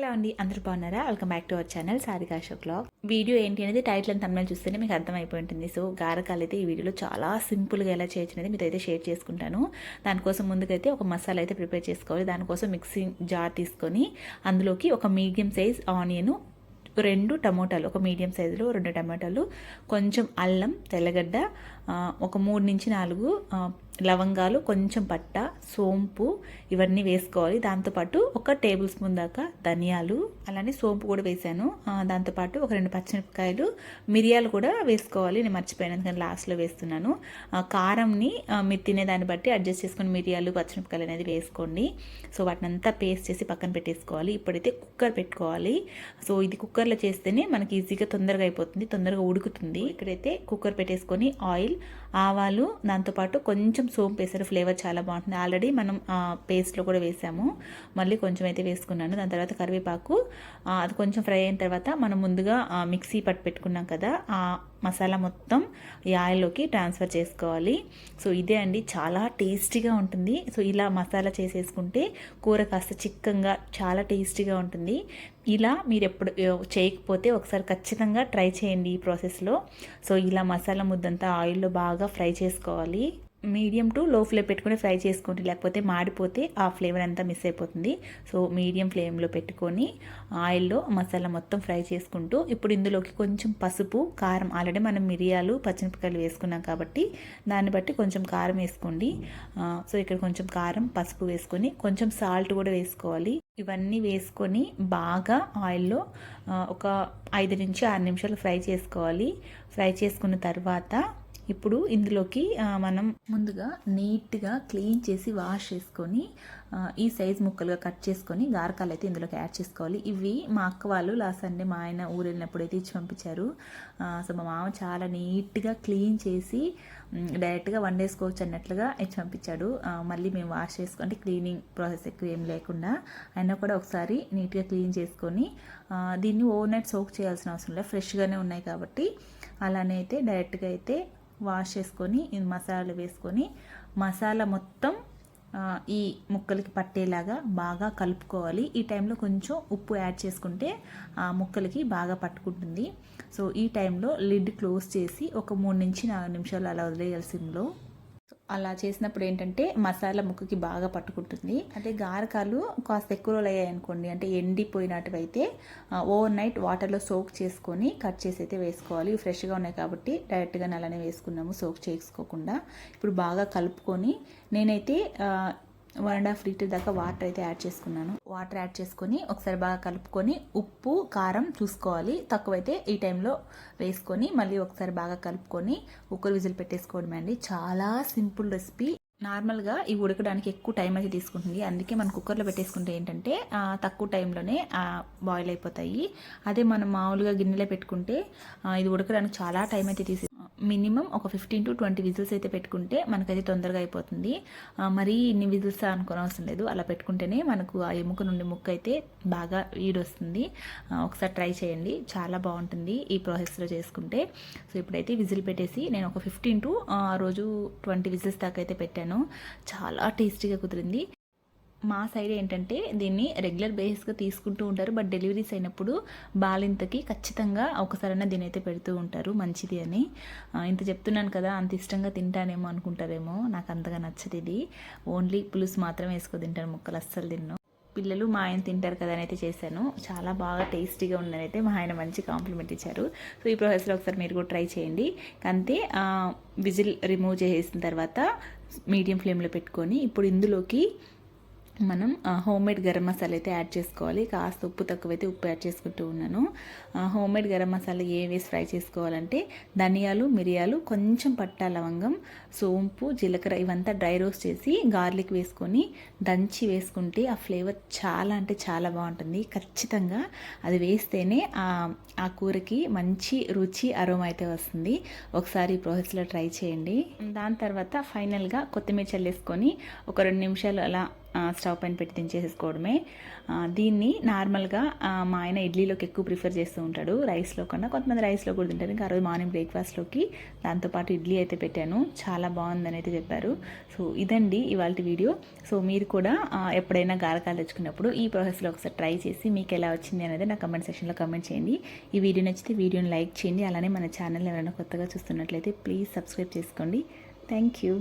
Hello అండి అందరూ బాగున్నారా? Welcome back to our channel Sarika Ashok clock video ఏంటి అనేది టైటిల్ అండ్ తమిళ చూస్తేనే మీకు అర్థమైపోయి ఉంటుంది. సో గారకాలు అయితే ఈ వీడియోలో చాలా సింపుల్గా ఎలా చేయొచ్చు అనేది మీతో అయితే షేర్ చేసుకుంటాను. దానికోసం ముందుకైతే ఒక మసాలా అయితే ప్రిపేర్ చేసుకోవాలి. దానికోసం మిక్సింగ్ జార్ తీసుకొని అందులోకి ఒక మీడియం సైజ్ ఆనియన్ రెండు టమోటాలు ఒక మీడియం సైజులో రెండు టమాటాలు కొంచెం అల్లం తెల్లగడ్డ ఒక మూడు నుంచి నాలుగు లవంగాలు కొంచెం పట్ట సోంపు ఇవన్నీ వేసుకోవాలి. దాంతోపాటు ఒక టేబుల్ స్పూన్ దాకా ధనియాలు అలానే సోంపు కూడా వేసాను. దాంతోపాటు ఒక రెండు పచ్చిమిరపకాయలు మిరియాలు కూడా వేసుకోవాలి. నేను మర్చిపోయాను అందుకని లాస్ట్లో వేస్తున్నాను. ఆ, కారంని ఆ, మీరు తినేదాన్ని బట్టి అడ్జస్ట్ చేసుకొని మిరియాలు పచ్చిమిరపకాయలు అనేది వేసుకోండి. సో వాటిని అంతా పేస్ట్ చేసి పక్కన పెట్టేసుకోవాలి. ఇప్పుడైతే కుక్కర్ పెట్టుకోవాలి. సో ఇది కుక్కర్లో చేస్తేనే మనకి ఈజీగా తొందరగా అయిపోతుంది తొందరగా ఉడుకుతుంది. ఇక్కడైతే కుక్కర్ పెట్టేసుకొని ఆయిల్ ఆవాలు దాంతోపాటు కొంచెం సోంపు వేసారు ఫ్లేవర్ చాలా బాగుంటుంది. ఆల్రెడీ మనం పేస్ట్లో కూడా వేసాము. మళ్ళీ కొంచెం అయితే వేసుకున్నాను. దాని తర్వాత కరివేపాకు అది కొంచెం ఫ్రై అయిన తర్వాత మనం ముందుగా మిక్సీ పట్టు పెట్టుకున్నాం కదా ఆ మసాలా మొత్తం ఈ ఆయిల్లోకి ట్రాన్స్ఫర్ చేసుకోవాలి. సో ఇదే అండి. చాలా టేస్టీగా ఉంటుంది. సో ఇలా మసాలా చేసేసుకుంటే కూర కాస్త చిక్కంగా చాలా టేస్టీగా ఉంటుంది. ఇలా మీరు ఎప్పుడు చేయకపోతే ఒకసారి ఖచ్చితంగా ట్రై చేయండి ఈ ప్రాసెస్లో. సో ఇలా మసాలా ముద్దంతా ఆయిల్లో బాగా ఫ్రై చేసుకోవాలి. మీడియం టు లో ఫ్లేమ్ పెట్టుకొని ఫ్రై చేసుకోండి. లేకపోతే మాడిపోతే ఆ ఫ్లేవర్ అంతా మిస్ అయిపోతుంది. సో మీడియం ఫ్లేమ్లో పెట్టుకొని ఆయిల్లో మసాలా మొత్తం ఫ్రై చేసుకుంటూ ఇప్పుడు ఇందులోకి కొంచెం పసుపు కారం ఆల్రెడీ మనం మిరియాలు పచ్చిమిరపకాయలు వేసుకున్నాం కాబట్టి దాన్ని బట్టి కొంచెం కారం వేసుకోండి. సో ఇక్కడ కొంచెం కారం పసుపు వేసుకొని కొంచెం సాల్ట్ కూడా వేసుకోవాలి. ఇవన్నీ వేసుకొని బాగా ఆయిల్లో ఒక ఐదు నుంచి ఆరు నిమిషాలు ఫ్రై చేసుకోవాలి. ఫ్రై చేసుకున్న తర్వాత ఇప్పుడు ఇందులోకి మనం ముందుగా నీట్గా క్లీన్ చేసి వాష్ చేసుకొని ఈ సైజ్ ముక్కలుగా కట్ చేసుకొని గారకాలు అయితే ఇందులోకి యాడ్ చేసుకోవాలి. ఇవి మా అక్క వాళ్ళు లాస్ట్ సండే మా ఆయన ఊరు వెళ్ళినప్పుడు అయితే ఇచ్చి పంపించారు. సో మా మామ చాలా నీట్గా క్లీన్ చేసి డైరెక్ట్గా వండేసుకోవచ్చు అన్నట్లుగా ఇచ్చి పంపించాడు. మళ్ళీ మేము వాష్ చేసుకుంటే క్లీనింగ్ ప్రాసెస్ ఎక్కువ ఏం లేకుండా అయినా కూడా ఒకసారి నీట్గా క్లీన్ చేసుకొని దీన్ని ఓవర్ నైట్ సోక్ చేయాల్సిన అవసరం లేదు. ఫ్రెష్గానే ఉన్నాయి కాబట్టి అలానే అయితే డైరెక్ట్గా అయితే వాష్ చేసుకొని మసాలాలు వేసుకొని మసాలా మొత్తం ఈ ముక్కలకి పట్టేలాగా బాగా కలుపుకోవాలి. ఈ టైంలో కొంచెం ఉప్పు యాడ్ చేసుకుంటే ఆ ముక్కలకి బాగా పట్టుకుంటుంది. సో ఈ టైంలో లిడ్ క్లోజ్ చేసి ఒక మూడు నుంచి నాలుగు నిమిషాలు అలా వదిలేయాలి సిమ్లో. అలా చేసినప్పుడు ఏంటంటే మసాలా ముక్కకి బాగా పట్టుకుంటుంది. అదే గారకాలు కాస్త ఎక్కువ రోజులు అయ్యాయి అనుకోండి. అంటే ఎండిపోయినట్టు అయితే ఓవర్ నైట్ వాటర్లో సోక్ చేసుకొని కట్ చేసి అయితే వేసుకోవాలి ఫ్రెష్గా ఉన్నాయి కాబట్టి డైరెక్ట్గా అలానే వేసుకున్నాము సోక్ చేసుకోకుండా. ఇప్పుడు బాగా కలుపుకొని నేనైతే వన్ అండ్ హాఫ్ లీటర్ దాకా వాటర్ అయితే యాడ్ చేసుకున్నాను. వాటర్ యాడ్ చేసుకొని ఒకసారి బాగా కలుపుకొని ఉప్పు కారం చూసుకోవాలి. తక్కువైతే ఈ టైంలో వేసుకొని మళ్ళీ ఒకసారి బాగా కలుపుకొని కుక్కర్ విజిల్ పెట్టేసుకోవడమే అండి. చాలా సింపుల్ రెసిపీ. నార్మల్గా ఇవి ఉడకడానికి ఎక్కువ టైం అయితే తీసుకుంటుంది. అందుకే మనం కుక్కర్లో పెట్టేసుకుంటే ఏంటంటే తక్కువ టైంలోనే బాయిల్ అయిపోతాయి. అదే మనం మామూలుగా గిన్నెలో పెట్టుకుంటే ఇది ఉడకడానికి చాలా టైం అయితే తీసి మినిమం ఒక ఫిఫ్టీన్ టు ట్వంటీ విజిల్స్ అయితే పెట్టుకుంటే మనకైతే తొందరగా అయిపోతుంది. మరీ ఇన్ని విజిల్స్ అనుకోని అవసరం లేదు. అలా పెట్టుకుంటేనే మనకు ఆ ఎముక నుండి ముక్క అయితే బాగా ఈడొస్తుంది. ఒకసారి ట్రై చేయండి. చాలా బాగుంటుంది ఈ ప్రాసెస్లో చేసుకుంటే. సో ఇప్పుడైతే విజిల్ పెట్టేసి నేను ఒక ఫిఫ్టీన్ టు ఆ రోజు ట్వంటీ విజిల్స్ దాకా అయితే పెట్టాను. చాలా టేస్టీగా కుదిరింది. మా సైడ్ ఏంటంటే దీన్ని రెగ్యులర్ బేసిస్గా తీసుకుంటూ ఉంటారు. బట్ డెలివరీస్ అయినప్పుడు బాలింతకి ఖచ్చితంగా ఒకసారైనా దీని అయితే పెడుతూ ఉంటారు. మంచిది అని. ఇంత చెప్తున్నాను కదా అంత ఇష్టంగా తింటానేమో అనుకుంటారేమో. నాకు అంతగా నచ్చదు ఇది. ఓన్లీ పులుసు మాత్రం వేసుకో తింటాను ముక్కలు అస్సలు తిన్ను. పిల్లలు మా ఆయన తింటారు కదా అని అయితే చేశాను. చాలా బాగా టేస్టీగా ఉందని అయితే మా ఆయన మంచి కాంప్లిమెంట్ ఇచ్చారు. సో ఈ ప్రాసెస్లో ఒకసారి మీరు కూడా ట్రై చేయండి. అంతే విజిల్ రిమూవ్ చేసిన తర్వాత మీడియం ఫ్లేమ్లో పెట్టుకొని ఇప్పుడు ఇందులోకి మనం హోమ్ మేడ్ గరం మసాలా అయితే యాడ్ చేసుకోవాలి. కాస్త ఉప్పు తక్కువైతే ఉప్పు యాడ్ చేసుకుంటూ ఉన్నాను. హోమ్ మేడ్ గరం మసాలా ఏ వేసి ఫ్రై చేసుకోవాలంటే ధనియాలు మిరియాలు కొంచెం పట్టా లవంగం సోంపు జీలకర్ర ఇవంతా డ్రై రోస్ట్ చేసి గార్లిక్ వేసుకొని దంచి వేసుకుంటే ఆ ఫ్లేవర్ చాలా అంటే చాలా బాగుంటుంది. ఖచ్చితంగా అది వేస్తేనే ఆ కూరకి మంచి రుచి అరోమా అయితే వస్తుంది. ఒకసారి ఈ ప్రాసెస్లో ట్రై చేయండి. దాని తర్వాత ఫైనల్గా కొత్తిమీర చల్లేసుకొని ఒక రెండు నిమిషాలు అలా స్టవ్ పైన పెట్టి దించేసేసుకోవడమే. దీన్ని నార్మల్గా మా ఆయన ఇడ్లీలోకి ఎక్కువ ప్రిఫర్ చేస్తూ ఉంటాడు రైస్లో కన్నా. కొంతమంది రైస్లో కూడా తింటారు. ఇంకా ఆ రోజు మార్నింగ్ బ్రేక్ఫాస్ట్లోకి దాంతోపాటు ఇడ్లీ అయితే పెట్టాను. చాలా బాగుందని అయితే చెప్పారు. సో ఇదండి ఇవాళ వీడియో. సో మీరు కూడా ఎప్పుడైనా గారకాలు తెచ్చుకున్నప్పుడు ఈ ప్రాసెస్లో ఒకసారి ట్రై చేసి మీకు ఎలా వచ్చింది అనేది నా కమెంట్ సెక్షన్లో కమెంట్ చేయండి. ఈ వీడియో నచ్చితే వీడియోని లైక్ చేయండి. అలానే మన ఛానల్ ఎవరైనా కొత్తగా చూస్తున్నట్లయితే ప్లీజ్ సబ్స్క్రైబ్ చేసుకోండి. Thank you.